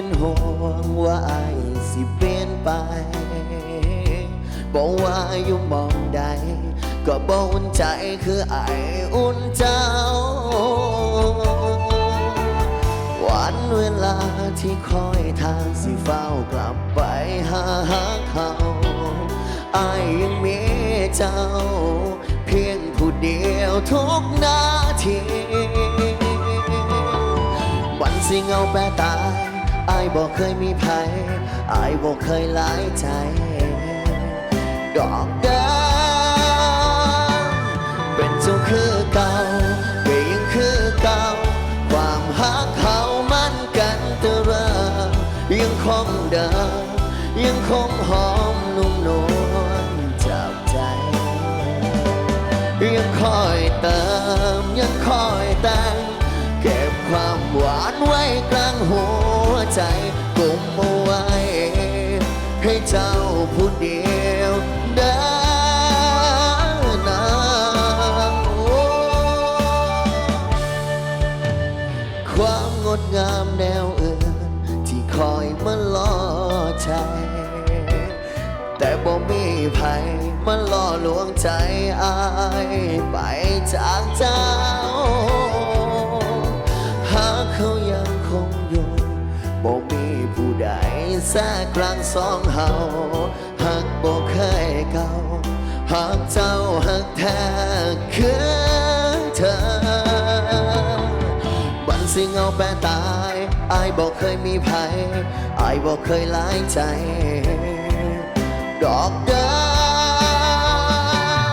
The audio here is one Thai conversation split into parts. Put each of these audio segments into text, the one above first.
เป็นห่วงว่าไอายสิเปลี่ยนไปบอกว่าอยู่มองใด ก็บ่อุ่นใจคือไอายอุ่นเจ้า วันเวลาที่คอยทางสิเฝ้ากลับไปหาเขาไอายยังมีเจ้า เพียงผู้เดียวทุกนาที วันสิเงาแปรตาย อายบอกเคยมีภัยอายบอกเคยหลายใจ ดอกเดิมเป็นเจ้าคือเก่าก็ยังคือเก่า ความหักเขามันกันแตะเริ่มยังคงเดิมยังคงหอมนุ่มนวลจับใจ ยังคอยเติมยังคอยแต่งเก็บความหวานไว้กลางหัว ใจกุมเอาไว้ ให้เจ้าผู้เดียวเดินนาโอ้ความงดงามแนวอื่น ที่คอยมาล่อใจ แต่บ่มีภัยมาล่อลวงใจอายไปจากเจ้า แทรกลางสองเฮาหากบ่เคยเก่าหากเจ้าหักแท้คือเธอ บันสิเงาแปรตายอายบอกเคยมีภัยอายบอกเคยหลายใจ ดอกเดิ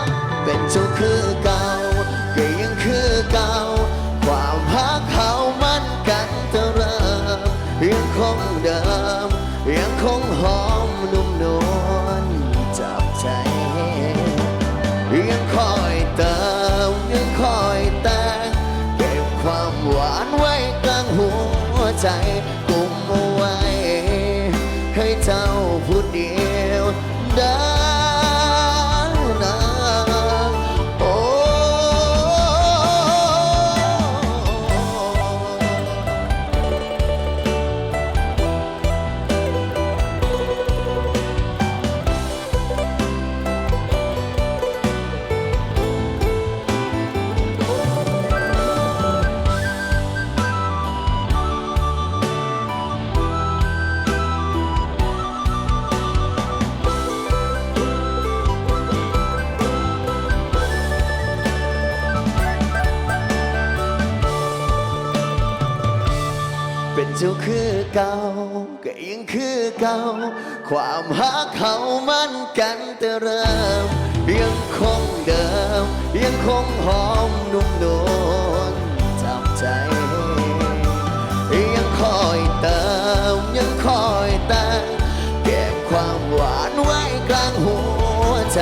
มเป็นเจ้าคือเก่าก็ยังคือเก่าความหักเขามันกันแตะเริ่มยังคงเดิม ยังคงหอมนุ่มนวลจับใจ ยังคอยเติมยังคอยแต่งเก็บความหวานไว้กลางหัวใจกุมเอาไว้ ให้เจ้าผู้เดียวได้ เจ้าคือเก่าก็ยังคือเก่า ความหาเขามันกันแต่เริ่มยังคงเดิม ยังคงหอมนุ่มนวลจับใจ ยังคอยเติมยังคอยตั้งเก็บความหวานไว้กลางหัวใจ